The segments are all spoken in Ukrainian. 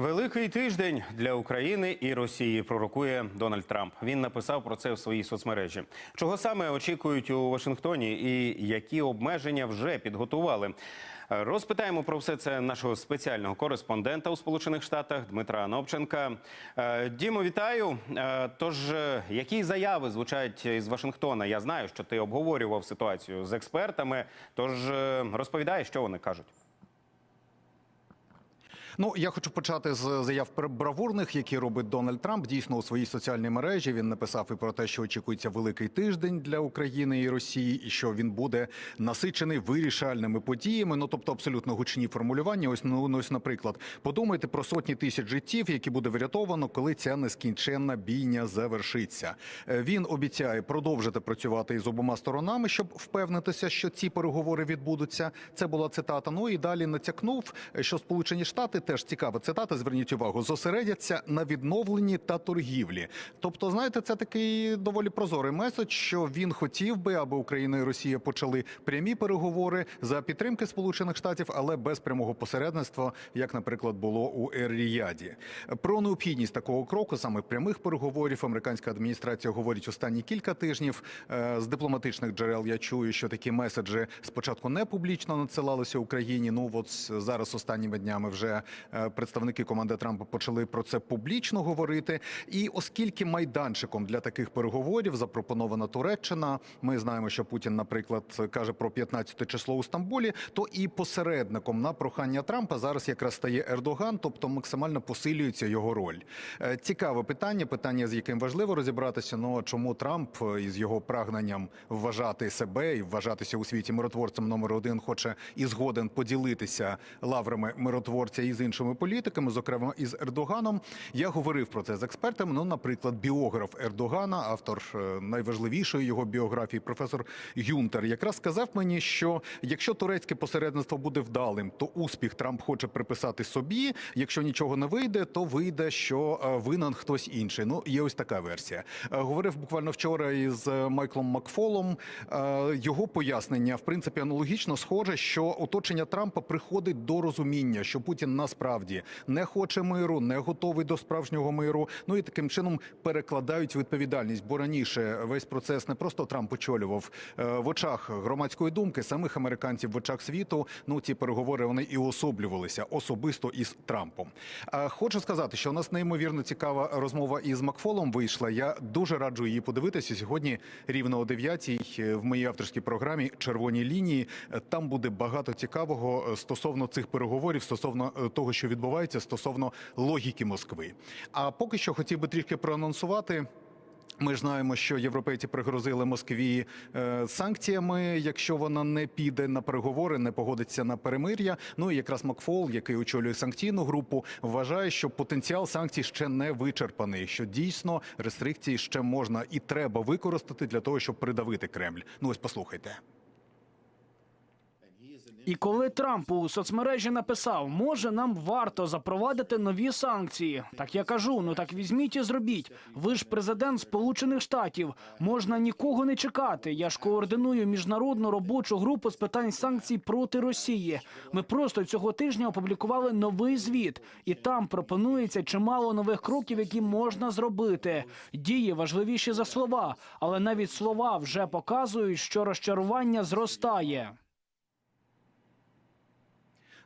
Великий тиждень для України і Росії пророкує Дональд Трамп. Він написав про це в своїй соцмережі. Чого саме очікують у Вашингтоні, і які обмеження вже підготували? Розпитаємо про все це нашого спеціального кореспондента у Сполучених Штатах Дмитра Новченка. Е, Дімо, вітаю. Е, Тож, е, які заяви звучать із Вашингтона? Я знаю, що ти обговорював ситуацію з експертами. Тож розповідай, що вони кажуть. Ну я хочу почати з заяв бравурних, які робить Дональд Трамп. Дійсно у своїй соціальній мережі він написав і про те, що очікується великий тиждень для України і Росії, і що він буде насичений вирішальними подіями. Ну тобто абсолютно гучні формулювання. Ось ну ну, ось, наприклад, подумайте про сотні тисяч життів, які буде врятовано, коли ця нескінченна бійня завершиться. Е, Він обіцяє продовжити працювати із обома сторонами, щоб впевнитися, що ці переговори відбудуться. Це була цитата. Ну і далі натякнув, що Сполучені Штати теж цікава цитата. Зверніть увагу, зосередяться на відновленні та торгівлі. Тобто, знаєте, це такий доволі прозорий меседж, що він хотів би, аби Україна і Росія почали прямі переговори за підтримки Сполучених Штатів, але без прямого посередництва, як, наприклад, було у Ер-Ріяді. Про необхідність такого кроку, саме прямих переговорів, американська адміністрація говорить останні кілька тижнів. Е, З дипломатичних джерел я чую, що такі меседжі спочатку не публічно надсилалися Україні. Ну от зараз останніми днями вже представники команди Трампа почали про це публічно говорити. І оскільки майданчиком для таких переговорів запропонована Туреччина, ми знаємо, що Путін, наприклад, каже про 15 число у Стамбулі, то і посередником на прохання Трампа зараз якраз стає Ердоган, тобто максимально посилюється його роль. Е, Цікаве питання, питання, з яким важливо розібратися. Ну чому Трамп е, із його прагненням вважати себе і вважатися у світі миротворцем номер один, хоче і згоден поділитися лаврами миротворця із іншими політиками, зокрема із Ердоганом. Я говорив про це з експертами. Ну, наприклад, біограф Ердогана, автор е, найважливішої його біографії, професор Гюнтер, якраз сказав мені, що якщо турецьке посередництво буде вдалим, то успіх Трамп хоче приписати собі. Якщо нічого не вийде, то вийде, що е, винен хтось інший. Ну є ось така версія. Е, Говорив буквально вчора із Майклом Макфолом. Його пояснення в принципі аналогічно схоже, що оточення Трампа приходить до розуміння, що Путін насправді не хоче миру, не готовий до справжнього миру. Ну і таким чином перекладають відповідальність. Бо раніше весь процес не просто Трамп очолював е, в очах громадської думки, самих американців в очах світу. Ну ці переговори вони і особлювалися особисто із Трампом. Е, Хочу сказати, що у нас неймовірно цікава розмова із Макфолом вийшла. Я дуже раджу її подивитися сьогодні. Рівно о 9 в моїй авторській програмі Червоні лінії. Е, Там буде багато цікавого е, стосовно цих переговорів, стосовно е, того, що відбувається, стосовно логіки Москви. А поки що хотів би трішки проанонсувати. Ми знаємо, що європейці пригрозили Москві е, санкціями, якщо вона не піде на переговори, не погодиться на перемир'я. Ну і якраз Макфол, який очолює санкційну групу, вважає, що потенціал санкцій ще не вичерпаний. Що дійсно рестрикції ще можна і треба використати для того, щоб придавити Кремль. Ну ось послухайте. І коли Трамп у соцмережі написав, може нам варто запровадити нові санкції. Так я кажу, ну так візьміть і зробіть. Ви ж президент Сполучених Штатів. Можна нікого не чекати. Я ж координую міжнародну робочу групу з питань санкцій проти Росії. Ми просто цього тижня опублікували новий звіт, і там пропонується чимало нових кроків, які можна зробити. Дії важливіші за слова, але навіть слова вже показують, що розчарування зростає.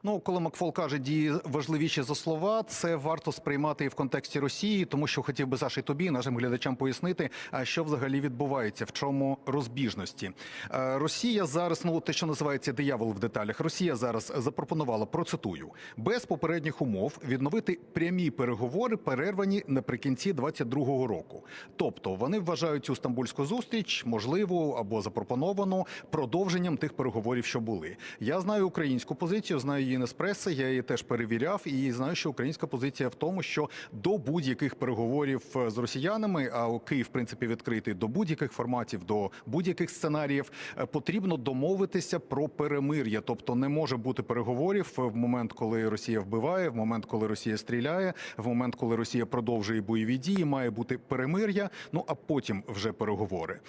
Ну, коли Макфол каже дії важливіші за слова, це варто сприймати і в контексті Росії, тому що хотів би Саші тобі нашим глядачам пояснити, а що взагалі відбувається, в чому розбіжності. Е, Росія зараз, ну те, що називається диявол в деталях. Росія зараз запропонувала процитую без попередніх умов відновити прямі переговори, перервані наприкінці 22-го року. Тобто вони вважають цю стамбульську зустріч можливу або запропоновану продовженням тих переговорів, що були. Я знаю українську позицію, знаю не з я її теж перевіряв і знаю, що українська позиція в тому, що до будь-яких переговорів е, з росіянами, а Київ в принципі відкритий до будь-яких форматів, до будь-яких сценаріїв, е, потрібно домовитися про перемир'я. Тобто не може бути переговорів в момент, коли Росія вбиває, в момент, коли Росія стріляє, в момент, коли Росія продовжує бойові дії, має бути перемир'я. Ну а потім вже переговори.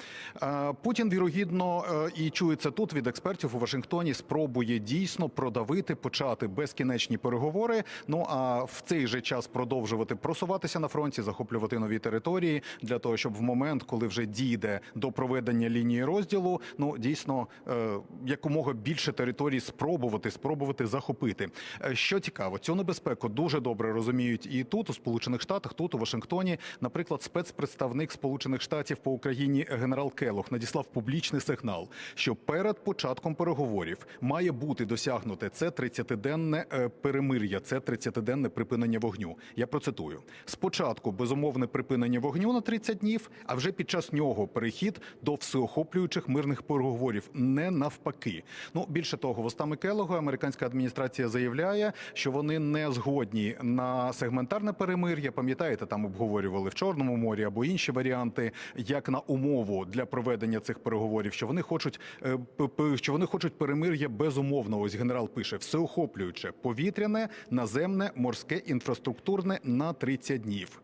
Е, Путін вірогідно і чується тут від експертів у Вашингтоні. Спробує дійсно продавити, почати безкінечні переговори. Ну а в цей же час продовжувати просуватися на фронті, захоплювати нові території для того, щоб в момент, коли вже дійде до проведення лінії розділу, ну дійсно е, якомога більше територій спробувати спробувати захопити. Е, Що цікаво, цю небезпеку дуже добре розуміють і тут, у Сполучених Штатах, тут у Вашингтоні. Наприклад, спецпредставник Сполучених Штатів по Україні генерал Келох надіслав публічний сигнал, що перед початком переговорів має бути досягнуте це 30-денне е, перемир'я, це 30-денне припинення вогню. Я процитую: спочатку безумовне припинення вогню на 30 днів, а вже під час нього перехід до всеохоплюючих мирних переговорів, не навпаки. Ну більше того, вустами Келога американська адміністрація заявляє, що вони не згодні на сегментарне перемир'я. Пам'ятаєте, там обговорювали в Чорному морі або інші варіанти, як на умову для проведення цих переговорів, що вони хочуть е, що вони хочуть перемир'я безумовно. Ось генерал пише всеохоплююче повітряне, наземне, морське, інфраструктурне на 30 днів.